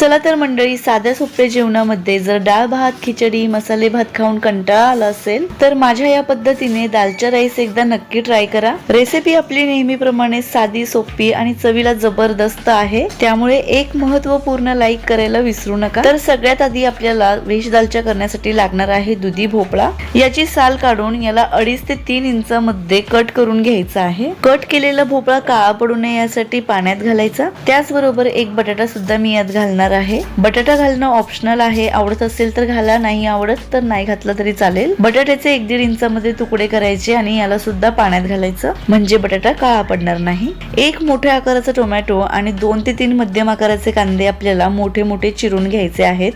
चला तर मंडळी साध्या सोप्या जेवणामध्ये जर डाळ भात खिचडी मसाले भात खाऊन कंटाळा आला असेल तर माझ्या या पद्धतीने दालच्या राईस एकदा नक्की ट्राय करा. रेसिपी आपली नेहमीप्रमाणे साधी सोपी आणि चवीला जबरदस्त आहे. त्यामुळे एक महत्त्वपूर्ण लाईक करायला विसरू नका. तर सगळ्यात आधी आपल्याला व्हेज दालचा करण्यासाठी लागणार आहे दुधी भोपळा. याची साल काढून याला अडीच ते तीन इंचामध्ये कट करून घ्यायचा आहे. कट केलेला भोपळा काळा पडू नये यासाठी पाण्यात घालायचा. त्याचबरोबर एक बटाटा सुद्धा मी यात घालणार आहे. बटाटा घालणं ऑप्शनल आहे. आवडत असेल तर घाला नाही आवडत तर नाही घातलं तरी चालेल. बटाट्याचे एक दीड इंचामध्ये तुकडे करायचे आणि याला सुद्धा पाण्यात घालायचं. म्हणजे बटाटा काळा पडणार नाही. एक मोठ्या आकाराचा टोमॅटो आणि दोन ते तीन मध्यम आकाराचे कांदे आपल्याला मोठे मोठे चिरून घ्यायचे आहेत.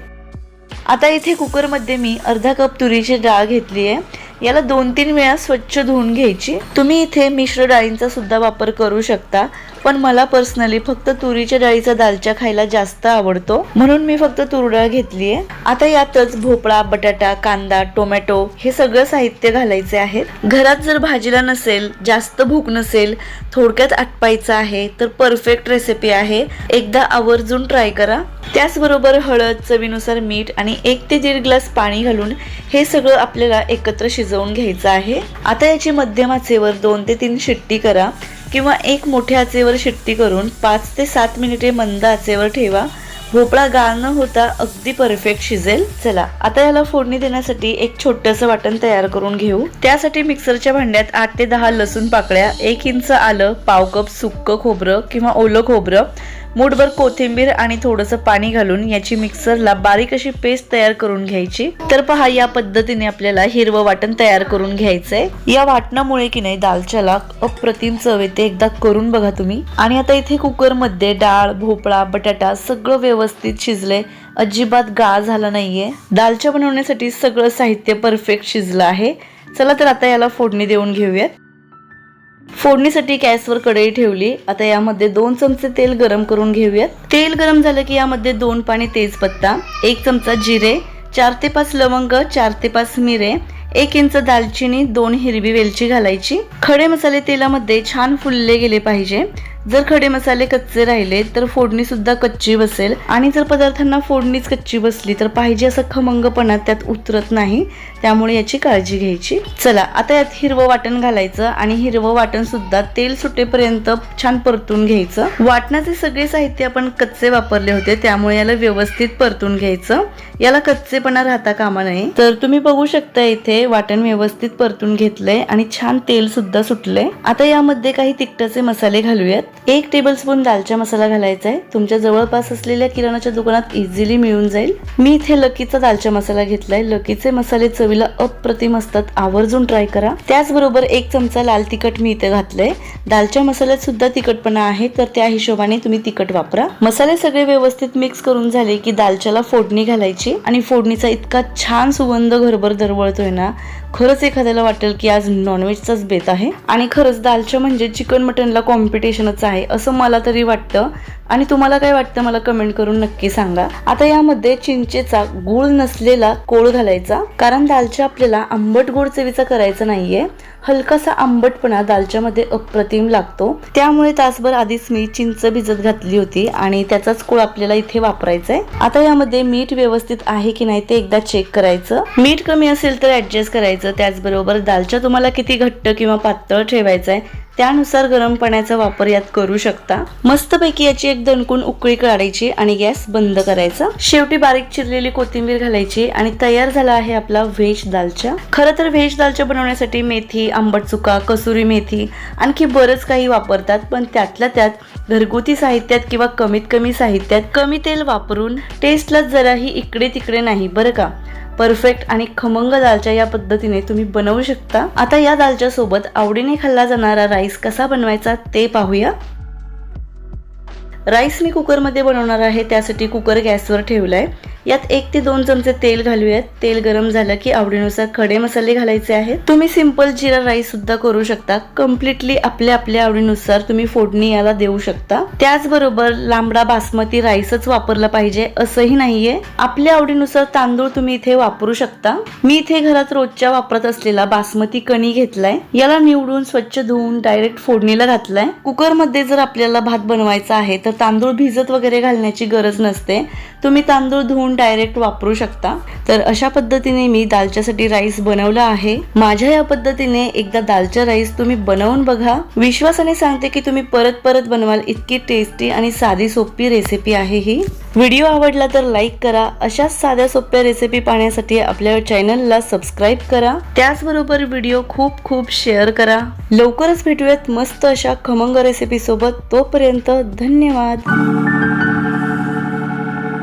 आता इथे कुकरमध्ये मी अर्धा कप तुरीची डाळ घेतली आहे. याला दोन तीन वेळा स्वच्छ धुवून घ्यायची. तुम्ही इथे मिश्र डाळींचा सुद्धा वापर करू शकता पण मला पर्सनली फक्त तुरीच्या डाळीचा दालच्या खायला जास्त आवडतो. म्हणून मी फक्त तूर डाळ घेतली आहे आता यातच भोपळा बटाटा कांदा टोमॅटो हे सगळं साहित्य घालायचे आहेत घरात जर भाजीला नसेल जास्त भूक नसेल थोडक्यात आटपायचं आहे तर परफेक्ट रेसिपी आहे. एकदा आवर्जून ट्राय करा. त्याचबरोबर हळद चवीनुसार मीठ आणि एक ते दीड ग्लास पाणी घालून हे सगळं आपल्याला एकत्र शिजवून घ्यायचं आहे. आता याची मध्यम आचेवर दोन ते तीन शिट्टी करा किंवा एक मोठ्या आचेवर शिट्टी करून पाच ते सात मिनिटे मंद आचेवर ठेवा. भोपळा गाळ न होता अगदी परफेक्ट शिजेल. चला आता याला फोडणी देण्यासाठी एक छोटंसं वाटण तयार करून घेऊ. त्यासाठी मिक्सरच्या भांड्यात आठ ते दहा लसूण पाकळ्या एक इंच आलं पाव कप सुक्क खोबरं किंवा ओलं खोबरं मूठभर कोथिंबीर आणि थोडंसं पाणी घालून याची मिक्सरला बारीक अशी पेस्ट तयार करून घ्यायची. तर पहा या पद्धतीने आपल्याला हिरवं वाटण तयार करून घ्यायचंय. या वाटणामुळे की नाही दालच्याला अप्रतिम चव येते. एकदा करून बघा तुम्ही. आणि आता इथे कुकरमध्ये डाळ भोपळा बटाटा सगळं व्यवस्थित शिजले अजिबात गाळ झाला नाहीये. दालच्या बनवण्यासाठी सगळं साहित्य परफेक्ट शिजलं आहे. चला तर आता याला फोडणी देऊन घेऊयात. फोडणीसाठी गॅसवर कढई ठेवली. आता यामध्ये दोन चमचे तेल गरम करून घेऊयात. तेल गरम झालं की यामध्ये दोन पाणी तेजपत्ता एक चमचा जिरे चार ते पाच लवंग चार ते पाच मिरे एक इंच दालचिनी दोन हिरवी वेलची घालायची. खडे मसाले तेलामध्ये छान फुलले गेले पाहिजे. जर खडे मसाले कच्चे राहिले तर फोडणी सुद्धा कच्ची बसेल. आणि जर पदार्थांना फोडणीच कच्ची बसली तर पाहिजे असं खमंगपणा त्यात उतरत नाही. त्यामुळे याची काळजी घ्यायची. चला आता यात हिरवं वाटण घालायचं आणि हिरवं वाटण सुद्धा तेल सुटेपर्यंत छान परतून घ्यायचं. वाटणाचे सगळे साहित्य आपण कच्चे वापरले होते त्यामुळे याला व्यवस्थित परतून घ्यायचं. याला कच्चेपणा राहता कामा नये. तर तुम्ही बघू शकता इथे वाटण व्यवस्थित परतून घेतलंय आणि छान तेल सुद्धा सुटलंय. आता यामध्ये काही तिखटाचे मसाले घालूयात. एक टेबलस्पून दालचा मसाला घालायचा आहे तुमच्या जवळपास असलेल्या किराणाच्या दुकानात इझिली मिळून जाईल. मी इथे लकीचा दालचा मसाला घेतलाय. लकीचे मसाले चवीला अप्रतिम असतात. आवर्जून ट्राय करा. त्याचबरोबर एक चमचा लाल तिखट मी इथे घातलंय. दालच्या मसाल्यात सुद्धा तिखटपणा आहे तर त्या हिशोबाने तुम्ही तिखट वापरा. मसाले सगळे व्यवस्थित मिक्स करून झाले की दालच्याला फोडणी घालायची. आणि फोडणीचा इतका छान सुगंध घरभर दरवळतोय ना खरंच एखाद्याला वाटेल की आज नॉनव्हेजचाच बेत आहे. आणि खरंच दालच्या म्हणजे चिकन मटनला कॉम्पिटिशनच आहे असं मला तरी वाटतं. आणि तुम्हाला काय वाटतं मला कमेंट करून नक्की सांगा. आता यामध्ये चिंचेचा गुळ नसलेला कोळ घालायचा कारण दालच्या आपल्याला आंबट गोड चवीचा करायचा नाहीये. हलकासा आंबटपणा दालच्यामध्ये अप्रतिम लागतो. त्यामुळे तासभर आधीच मी चिंच भिजत घातली होती आणि त्याचाच कोळ आपल्याला इथे वापरायचा आहे आता यामध्ये मीठ व्यवस्थित आहे की नाही ते एकदा चेक करायचं. मीठ कमी असेल तर ऍडजस्ट करायचं. त्याचबरोबर दालच्या तुम्हाला किती घट्ट किंवा पातळ ठेवायचं आहे त्यानुसार गरम पाण्याचा वापर यात करू शकता. मस्तपैकी याची एक दणकून उकळी काढायची आणि गॅस बंद करायचा. शेवटी बारीक चिरलेली कोथिंबीर घालायची आणि तयार झाला आहे आपला व्हेज दालच्या खरं तर व्हेज दालच्या बनवण्यासाठी मेथी आंबट चुका कसुरी मेथी आणखी बरंच काही वापरतात पण त्यातल्या त्यात घरगुती साहित्यात किंवा कमीत कमी साहित्यात कमी तेल वापरून टेस्टला जराही इकडे तिकडे नाही बरं का? परफेक्ट आणि खमंग दालच्या या पद्धतीने तुम्ही बनवू शकता. आता या दालच्या सोबत आवडीने खाल्ला जाणारा राईस कसा बनवायचा ते पाहूया. राईस मी कुकरमध्ये बनवणार आहे त्यासाठी कुकर गॅसवर ठेवलाय. यात एक ते दोन चमचे तेल घालूयात. तेल गरम झालं की आवडीनुसार खडे मसाले घालायचे आहेत. तुम्ही सिंपल जिरा राईस सुद्धा करू शकता. कम्प्लिटली आपल्या आपल्या आवडीनुसार तुम्ही फोडणी याला देऊ शकता. त्याचबरोबर लांबडा बासमती राईसच वापरला पाहिजे. असंही नाहीये. आपल्या आवडीनुसार तांदूळ तुम्ही इथे वापरू शकता. मी इथे घरात रोजच्या वापरत असलेला बासमती कणी घेतलाय. याला निवडून स्वच्छ धुवून डायरेक्ट फोडणीला घातलाय. कुकरमध्ये जर आपल्याला भात बनवायचा आहे तर तांदूळ भिजत वगैरे घालण्याची गरज नसते. तुम्ही तांदूळ धुवून डायरेक्ट वापरू शकता. तर अशा पद्धतीने मी दालच्यासाठी राईस बनवला आहे. माझ्या या पद्धतीने एकदा दालचा राईस तुम्ही बनवून बघा. विश्वासाने सांगते की तुम्ही परत परत बनवाल. इतकी टेस्टी आणि साधी सोपी रेसिपी आहे ही. व्हिडिओ आवडला तर लाईक करा. अशाच साध्या सोप्या रेसिपी पाहण्यासाठी आपल्या चॅनलला सबस्क्राईब करा. त्याचबरोबर व्हिडिओ खूप खूप शेअर करा. लवकरच भेटूयात मस्त अशा खमंग रेसिपी सोबत. तोपर्यंत धन्यवाद.